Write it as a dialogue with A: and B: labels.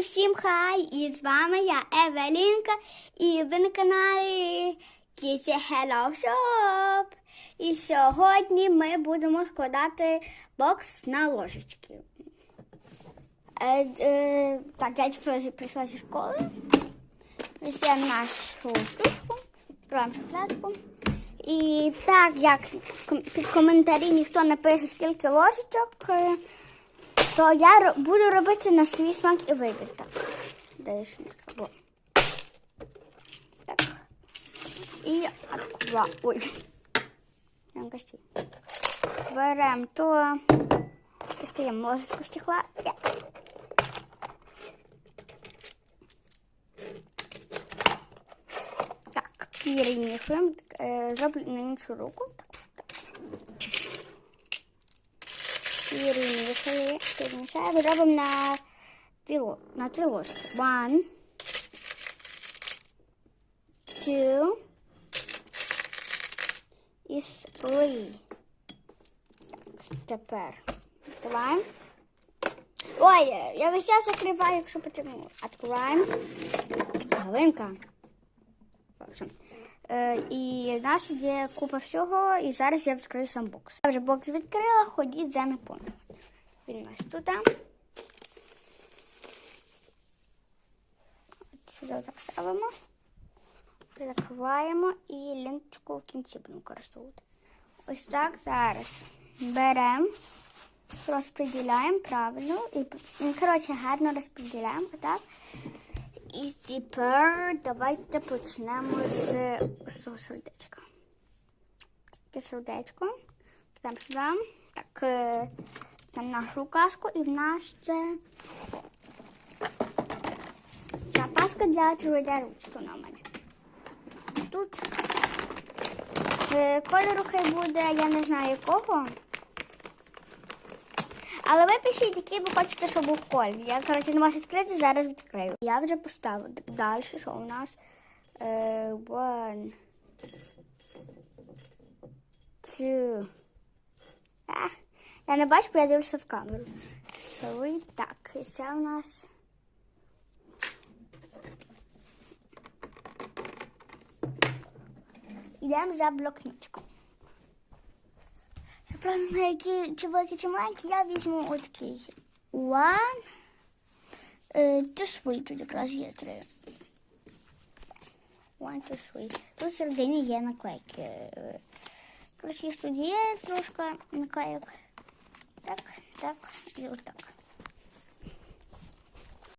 A: Всім хай! І з вами я Евелінка, і ви на каналі Kitty Hello Shop. І сьогодні ми будемо складати бокс на ложечки. Е, е, так, я теж прийшла зі школи. Візьмемо нашу штучку, відкриваємо шуфлядку. І так, як під коментарі ніхто не пише, скільки ложечок, е, то я буду робити на свій смак і вибір. Так, не треба. Так. І аква. Ой. Там кості. Беремо то. Достаємо ложечку з чехла. Так, перемішуємо. Е, Зроблю на іншу руку. Так. Перемішуємо. Перемішаємо. Робимо на ло- на три ложки. One. Two. І three. Тепер відкриваємо. Ой, я весь час закриваю, якщо потрібно. Відкриваємо. Галинка. Е, і в нас є купа всього, і зараз я відкрию сам бокс. Я вже бокс відкрила, ходіть за наповнювання. Він нас тут. От Сюди так ставимо. Закриваємо і лінточку в кінці будемо використовувати. Ось так зараз беремо, розподіляємо правильно. І, коротше, гарно розподіляємо. Отак. І тепер давайте почнемо з ось цього сердечка. Таке сердечко. Там сюди. Так, е, там нашу каску і в нас це ця паска для твердя ручки на мене. Тут е, кольору хай буде, я не знаю якого. Але ви пишіть, який ви хочете, щоб був колір. Я, коротше, не можу відкрити, зараз відкрию. Я вже поставила. Далі, що у нас? Е, one, two. А, я не бачу, бо я дивлюся в камеру. Three. Так, і це у нас. Йдемо за блокнотиком. Я правда знаю, які чи великі, чи маленькі, я візьму отакий. One. Е, Two, three, тут якраз є три. One, two, three. Тут всередині є наклейки. Коротше, їх тут є трошки наклейок. Так, так і отак.